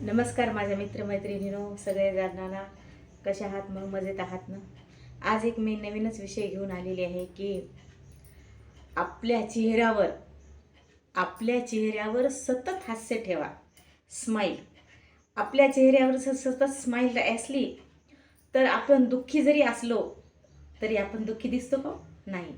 नमस्कार माझ्या मित्रमैत्रिणीनो सगळे जणांना कशा आहात मग? मजेत आहात ना? आज एक मी नवीनच विषय घेऊन आलेली आहे की आपल्या चेहऱ्यावर आपल्या चेहऱ्यावर सतत हास्य ठेवा. स्माईल आपल्या चेहऱ्यावर जर सतत स्माईल असली तर आपण दुःखी जरी असलो तरी आपण दुःखी दिसतो का? नाही.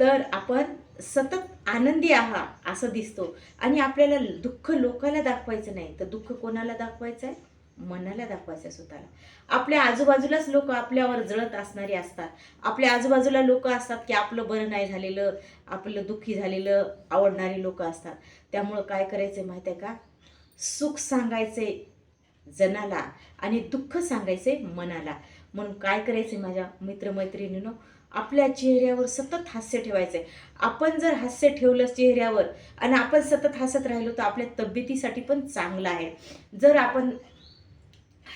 तर आपण सतत आनंदी आहात असं दिसतो. आणि आपल्याला दुःख लोकाला दाखवायचं नाही. तर दुःख कोणाला दाखवायचं आहे मनाला दाखवायचं आहे स्वतःला. आपल्या आजूबाजूलाच लोक आपल्यावर जळत असणारी असतात. आपल्या आजूबाजूला लोक असतात की आपलं बरं नाही झालेलं आपलं दुःखी झालेलं आवडणारी लोक असतात. त्यामुळं काय करायचं माहीत आहे का? सुख सांगायचे जनाला आणि दुःख सांगायचे मनाला. म्हणून काय करायचे माझ्या मित्रमैत्रिणीनं? आपल्या चेहऱ्यावर सतत हास्य ठेवायचं आहे आपण जर हास्य ठेवलं चेहऱ्यावर आणि आपण सतत हसत राहिलो तर आपल्या तब्येतीसाठी पण चांगलं आहे. जर आपण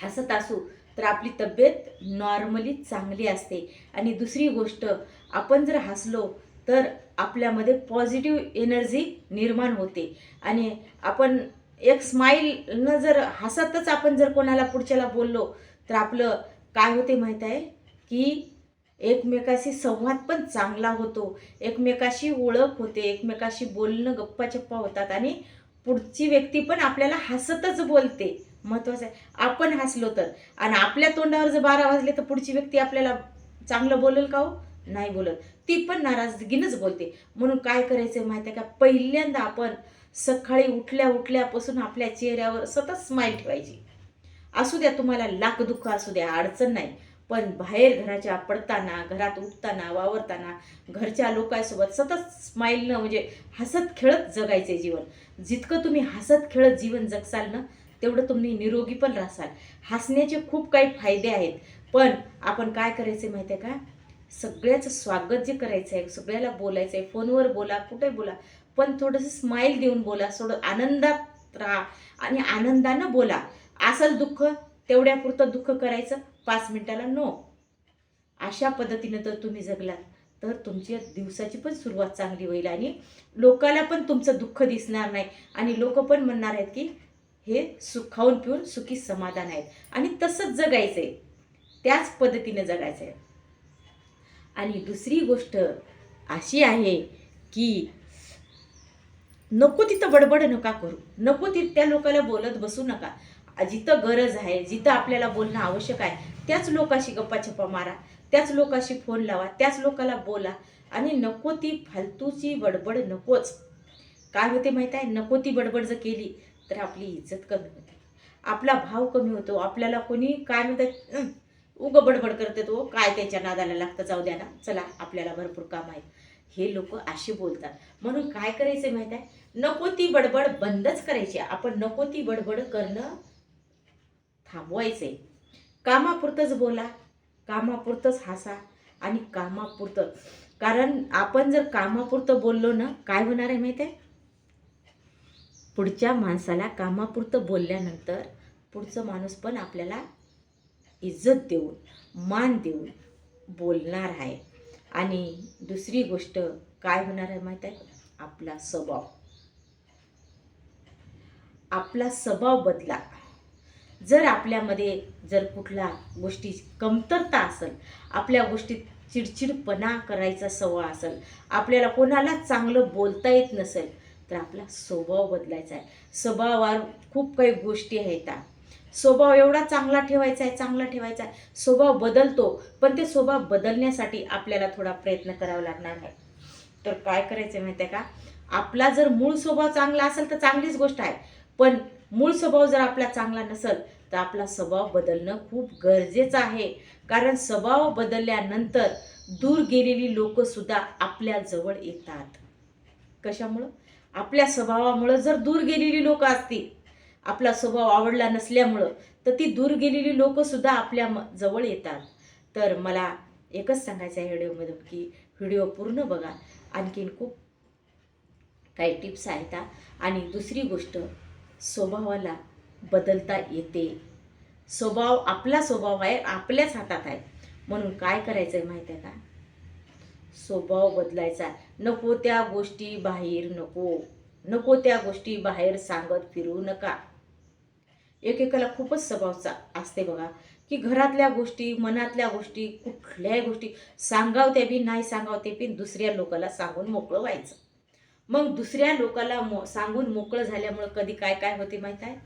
हसत असू तर आपली तब्येत नॉर्मली चांगली असते. आणि दुसरी गोष्ट आपण जर हसलो तर आपल्यामध्ये पॉझिटिव्ह एनर्जी निर्माण होते. आणि आपण एक स्माईलनं जर हसतच आपण जर कोणाला पुढच्याला बोललो तर आपलं काय होते माहीत आहे? की एकमेकाशी संवाद पण चांगला होतो. एकमेकाशी ओळख होते एकमेकाशी बोलणं गप्पा चप्पा होतात आणि पुढची व्यक्ती पण आपल्याला हसतच बोलते. महत्वाचं आहे. आपण हसलो तर. आणि आपल्या तोंडावर जर बारा वाजले तर पुढची व्यक्ती आपल्याला चांगलं बोलेल का हो? नाही बोलत. ती पण नाराजगीनंच बोलते. म्हणून काय करायचं माहिती आहे का? पहिल्यांदा आपण सकाळी उठल्या उठल्यापासून आपल्या चेहऱ्यावर सतत स्माईल ठेवायची. असू द्या तुम्हाला लाख दुःख असू द्या अडचण नाही. पण बाहेर घराच्या पडताना घरात उठताना वावरताना घरच्या लोकांसोबत सतत स्माईलनं म्हणजे हसत खेळत जगायचे जीवन. जितकं तुम्ही हसत खेळत जीवन जगसाल ना तेवढं तुम्ही निरोगी पण राहसाल. हसण्याचे खूप काही फायदे आहेत. पण आपण काय करायचे माहिती आहे का? सगळ्याचं स्वागत जे करायचं आहे सगळ्याला बोलायचं आहे फोनवर बोला कुठे बोला पण थोडंसं स्माईल देऊन बोला थोडं आनंदात राहा आणि आनंदानं बोला. असल दुःख तेवढ्यापुरतं दुःख करायचं पाच मिनटाला नो अशा पद्धतीनं जर तुम्ही जगलात तर तुमच्या दिवसाची पण सुरुवात चांगली होईल आणि लोकाला पण तुमचं दुःख दिसणार नाही. आणि लोक पण म्हणणार आहेत की हे सुख खाऊन पिऊन सुखी समाधान आहेत. आणि तसंच जगायचं आहे त्याच पद्धतीने जगायचं आहे आणि दुसरी गोष्ट अशी आहे की नको तिथं बडबड नका करू. नको ती त्या लोकाला बोलत बसू नका. जिथं गरज आहे जिथं आपल्याला बोलणं आवश्यक आहे त्याच लोकाशी गप्पाछप्पा मारा त्याच लोकाशी फोन लावा त्याच लोकाला बोला आणि नको ती फालतूची बडबड नकोच. काय होते माहीत आहे? नको ती बडबड जर केली तर आपली इज्जत कमी होते. आपला भाव कमी होतो. आपल्याला कोणी काय म्हणतात? उगं बडबड करते तो. काय त्याच्या नादाला लागतं? जाऊ द्या ना. चला आपल्याला भरपूर काम आहे. हे लोक असे बोलतात. म्हणून काय करायचं माहीत आहे? नको ती बडबड बंदच करायची. आपण नको ती बडबड करणं थांबवायचे कामापुरतंच बोला कामापुरतंच हसा आणि कामापुरतं. कारण आपण जर कामापुरतं बोललो ना काय होणार आहे माहिती आहे? पुढच्या माणसाला कामापुरतं बोलल्यानंतर पुढचं माणूस पण आपल्याला इज्जत देऊन मान देऊन बोलणार आहे. आणि दुसरी गोष्ट काय होणार आहे माहीत आहे? आपला स्वभाव. आपला स्वभाव बदला. जर आपल्यामध्ये जर कुठला गोष्टी कमतरता असेल आपल्या गोष्टीत चिडचिडपणा करायचा स्वभाव असेल आपल्याला कोणाला चांगलं बोलता येत नसेल तर आपला स्वभाव बदलायचा आहे. स्वभावावर खूप काही गोष्टी आहेत स्वभाव एवढा चांगला ठेवायचा आहे चांगला ठेवायचा आहे. स्वभाव बदलतो पण ते स्वभाव बदलण्यासाठी आपल्याला थोडा प्रयत्न करावा लागणार आहे. तर काय करायचं माहिती आहे का? आपला जर मूळ स्वभाव चांगला असेल तर चांगलीच गोष्ट आहे पण मूळ स्वभाव जर आपला चांगला नसेल तर आपला स्वभाव बदलणं खूप गरजेचं आहे. कारण स्वभाव बदलल्यानंतर दूर गेलेली लोकंसुद्धा आपल्याजवळ येतात. कशामुळं? आपल्या स्वभावामुळं जर दूर गेलेली लोक असतील आपला स्वभाव आवडला नसल्यामुळं तर ती दूर गेलेली लोकंसुद्धा आपल्या म- जवळ येतात. तर मला एकच सांगायचं आहे व्हिडिओमधून की व्हिडिओ पूर्ण बघा. आणखीन खूप काही टिप्स आहेत आणि दुसरी गोष्ट स्वभावाला बदलता येते. स्वभाव आपला स्वभाव आहे आपल्याच हातात आहे. म्हणून काय करायचं आहे माहिती आहे का? स्वभाव बदलायचा. नको त्या गोष्टी बाहेर नको. नको त्या गोष्टी बाहेर सांगत फिरू नका. एकेकाला खूपच स्वभावचा असते बघा. की घरातल्या गोष्टी मनातल्या गोष्टी कुठल्याही गोष्टी सांगावते बी नाही सांगावते बी दुसऱ्या लोकाला सांगून मोकळं व्हायचं. मग दुसऱ्या लोकाला मो सांगून मोकळं झाल्यामुळं कधी काय काय होते माहीत आहे?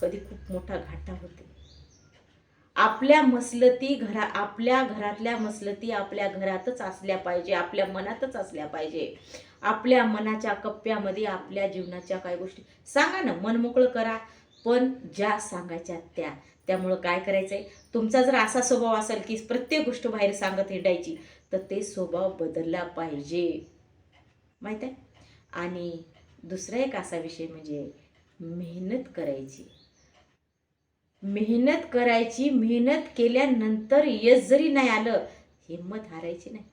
कधी खूप मोठा घाटा होते. आपल्या मसलती घरा आपल्या घरातल्या मसलती आपल्या घरातच असल्या पाहिजे आपल्या मनातच असल्या पाहिजे. आपल्या मनाच्या कप्प्यामध्ये आपल्या जीवनाच्या काय गोष्टी. सांगा ना मन मोकळं करा पण ज्या सांगायच्या त्या. त्यामुळं काय करायचंय? तुमचा जर असा स्वभाव असेल की प्रत्येक गोष्ट बाहेर सांगत हिंडायची तर ते स्वभाव बदलला पाहिजे. माहीत आहे? आणि दुसरा एक असा विषय म्हणजे मेहनत करायची. मेहनत करायची मेहनत केल्यानंतर यश जरी नाही आलं हिंमत हारायची नाही.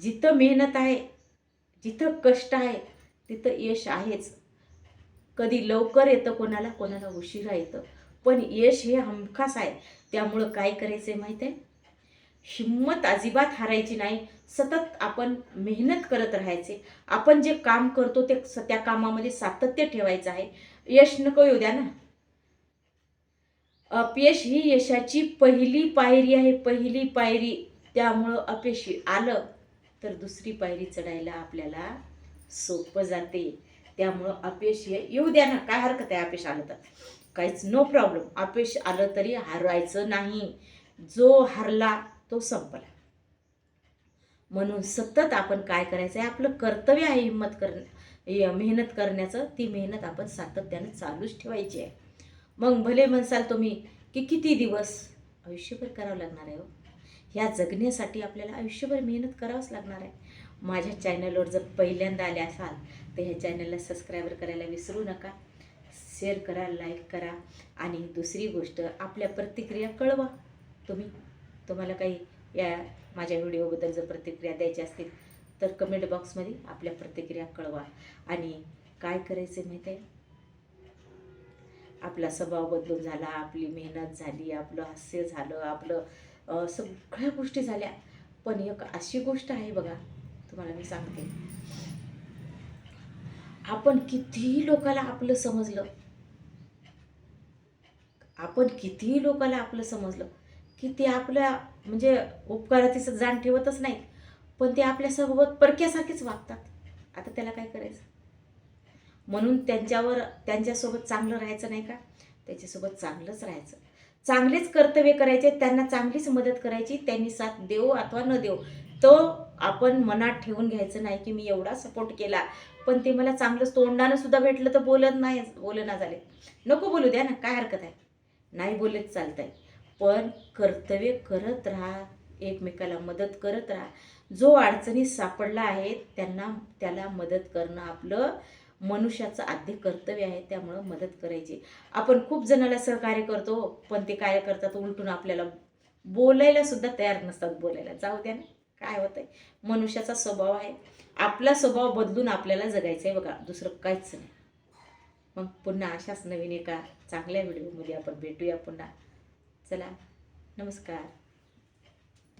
जिथं मेहनत आहे जिथं कष्ट आहे तिथं यश आहेच. कधी लवकर येतं कोणाला कोणाला उशिरा येतं. पण यश हे हमखास आहे. त्यामुळं काय करायचं आहे माहीत आहे? हिंमत अजिबात हारायची नाही. सतत आपण मेहनत करत राहायचे. आपण जे काम करतो ते स- त्या कामामध्ये सातत्य ठेवायचं आहे. यश नको येऊ द्या ना. अपयश ही यशाची पहिली पायरी आहे. पहिली पायरी त्यामुळं अपयशी आलं तर दुसरी पायरी चढायला आपल्याला सोपं जाते. त्यामुळं अपयश हे येऊ द्या ना. काय हरकत आहे अपयश आलं तर? काहीच नो प्रॉब्लेम अपयश आलं तरी हरवायचं नाही. जो हरला तो संपला. म्हणून सतत आपण काय करायचं आहे आपलं कर्तव्य आहे हिंमत कर मेहनत करण्याचं. ती मेहनत आपण सातत्यानं चालूच ठेवायची आहे. मग भले म्हणसाल तुम्ही की किती दिवस आयुष्यभर करावं लागणार आहे हो? ह्या जगण्यासाठी आपल्याला आयुष्यभर मेहनत करावंच लागणार आहे. माझ्या चॅनलवर जर पहिल्यांदा आले असाल तर ह्या चॅनलला सबस्क्राईबर करायला विसरू नका. शेअर करा लाईक करा. आणि दुसरी गोष्ट आपल्या प्रतिक्रिया कळवा. तुम्ही तुम्हाला काही या माझ्या व्हिडिओबद्दल जर प्रतिक्रिया द्यायच्या असतील तर कमेंट बॉक्समध्ये आपल्या प्रतिक्रिया कळवा. आणि काय करायचं माहीत आहे? आपला स्वभाव बदलून झाला आपली मेहनत झाली आपलं हास्य झालं आपलं सगळ्या गोष्टी झाल्या. पण एक अशी गोष्ट आहे बघा तुम्हाला मी सांगते. आपण कितीही लोकाला आपलं समजलं आपण कितीही लोकाला आपलं समजलं की ते आपल्या म्हणजे उपकारातीचं जाण ठेवतच नाहीत पण ते आपल्यासोबत परक्यासारखेच वागतात. आता त्याला काय करायचं? म्हणून त्यांच्यावर त्यांच्यासोबत चांगलं राहायचं नाही का? त्याच्यासोबत चांगलंच राहायचं. चांगलेच कर्तव्य करायचे त्यांना चांगलीच मदत करायची त्यांनी साथ देऊ अथवा न देऊ तो आपण मनात ठेवून घ्यायचं नाही की मी एवढा सपोर्ट केला. पण ते मला चांगलंच तोंडानं सुद्धा भेटलं तर बोलत नाही बोलना झाले. नको बोलू द्या ना काय हरकत आहे? नाही बोलत आहे पण कर्तव्य करत राहा एकमेकाला मदत करत राहा. जो अडचणीत सापडला आहे त्यांना त्याला मदत करणं आपलं मनुष्याचं आद्य कर्तव्य आहे त्यामुळं मदत करायची. आपण खूप जणाला सहकार्य करतो पण ते काय करतात उलटून आपल्याला बोलायला सुद्धा तयार नसतात बोलायला. जाऊ द्या ना काय आहे मनुष्याचा स्वभाव आहे. आपला स्वभाव बदलून आपल्याला जगायचं आहे बघा दुसरं काहीच नाही. मग पुन्हा अशाच नवीन एका चांगल्या व्हिडिओमध्ये आपण भेटूया पुन्हा. चला नमस्कार